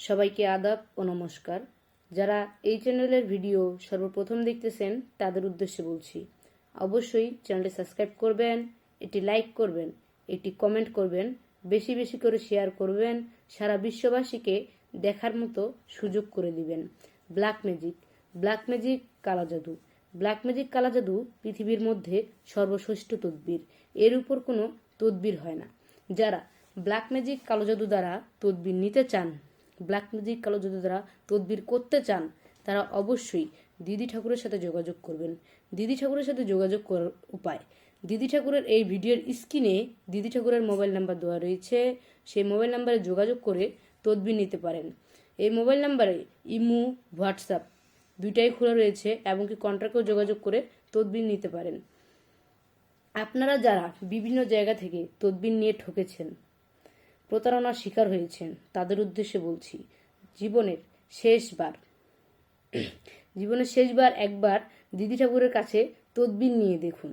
সবাইকে আদাব ও নমস্কার। যারা এই চ্যানেলের ভিডিও সর্বপ্রথম দেখতেছেন, তাদের উদ্দেশ্যে বলছি, অবশ্যই চ্যানেলটি সাবস্ক্রাইব করবেন, এটি লাইক করবেন, এটি কমেন্ট করবেন, বেশি বেশি করে শেয়ার করবেন, সারা বিশ্ববাসীকে দেখার মতো সুযোগ করে দিবেন। ব্ল্যাক ম্যাজিক ব্ল্যাক ম্যাজিক কালা জাদু। ব্ল্যাক ম্যাজিক কালা জাদু পৃথিবীর মধ্যে সর্বশ্রেষ্ঠ তদ্বির। এর উপর কোনো তদ্বির হয় না। যারা ব্ল্যাক ম্যাজিক কালো জাদু দ্বারা তদবির নিতে চান ব্ল্যাক ম্যাজিক কালো জাদু দ্বারা তদবির করতে চান, তারা অবশ্যই দিদি ঠাকুরের সাথে যোগাযোগ করবেন। দিদি ঠাকুরের সাথে যোগাযোগ করার উপায়। দিদি ঠাকুরের এই ভিডিওর স্ক্রিনে দিদি ঠাকুরের মোবাইল নাম্বার দেওয়া রয়েছে। সেই মোবাইল নাম্বারে যোগাযোগ করে তদবির নিতে পারেন। এই মোবাইল নাম্বারে ইমু, হোয়াটসঅ্যাপ দুইটাই খোলা রয়েছে এবং কি কন্ট্রাক্টেও যোগাযোগ করে তদবির নিতে পারেন। আপনারা যারা বিভিন্ন জায়গা থেকে তদবির নিয়ে ঠকেছেন প্রতারণার শিকার হয়েছেন। তাদের উদ্দেশ্যে বলছি, জীবনের শেষবার জীবনের শেষবার একবার দিদি ঠাকুরের কাছে তদবির নিয়ে দেখুন।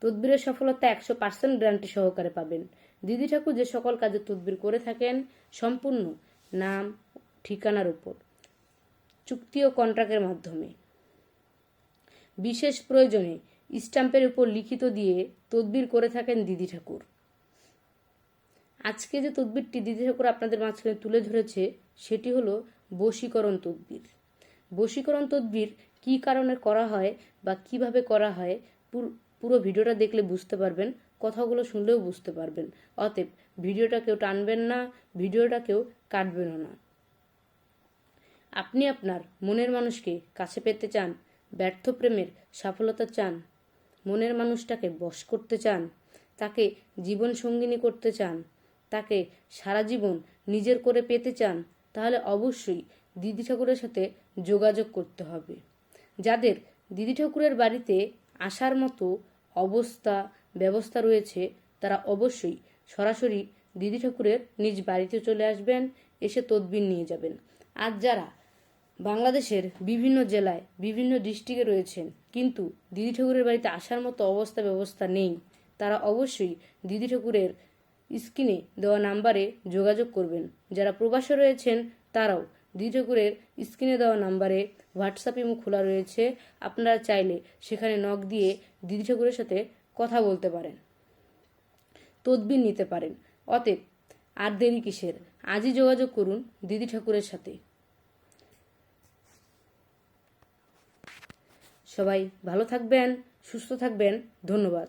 তদবিরের সফলতা একশো পার্সেন্ট গ্যারান্টি সহকারে পাবেন। দিদি ঠাকুর যে সকল কাজে তদবির করে থাকেন, সম্পূর্ণ নাম, ঠিকানার উপর, চুক্তি ও কন্ট্রাক্টের মাধ্যমে। বিশেষ প্রয়োজনে স্ট্যাম্পের উপর লিখিত দিয়ে তদবির করে থাকেন দিদি ঠাকুর। আজকে যে তদবিরটি দিদি ঠাকুর আপনাদের মাঝখানে তুলে ধরেছে, সেটি হলো বশীকরণ তদবির বশীকরণ তদবির কী কারণে করা হয় বা কীভাবে করা হয়, পুরো ভিডিওটা দেখলে বুঝতে পারবেন, কথাগুলো শুনলেও বুঝতে পারবেন। অতএব ভিডিওটা কেউ টানবেন না, ভিডিওটা কেউ কাটবেনও না। আপনি আপনার মনের মানুষকে কাছে পেতে চান, ব্যর্থ প্রেমের সফলতা চান, মনের মানুষটাকে বশ করতে চান, তাকে জীবন সঙ্গিনী করতে চান তাকে সারা জীবন নিজের করে পেতে চান, তাহলে অবশ্যই দিদি ঠাকুরের সাথে যোগাযোগ করতে হবে। যাদের দিদি ঠাকুরের বাড়িতে আসার মতো অবস্থা, ব্যবস্থা রয়েছে, তারা অবশ্যই সরাসরি দিদি ঠাকুরের নিজ বাড়িতে চলে আসবেন, এসে তদবির নিয়ে যাবেন। আর যারা বাংলাদেশের বিভিন্ন জেলায়, বিভিন্ন ডিস্ট্রিক্টে রয়েছেন, কিন্তু দিদি ঠাকুরের বাড়িতে আসার মতো অবস্থা ব্যবস্থা নেই, তারা অবশ্যই দিদি ঠাকুরের স্ক্রিনে দেওয়া নাম্বারে যোগাযোগ করবেন। যারা প্রবাসে রয়েছেন, তারাও দিদি ঠাকুরের স্ক্রিনে দেওয়া নাম্বারে হোয়াটসঅ্যাপ খোলা রয়েছে। আপনারা চাইলে সেখানে নক দিয়ে দিদি ঠাকুরের সাথে কথা বলতে পারেন, তদবির নিতে পারেন। অতএব, আর দেরি কিসের? আজই যোগাযোগ করুন দিদি ঠাকুরের সাথে। সবাই ভালো থাকবেন, সুস্থ থাকবেন। ধন্যবাদ।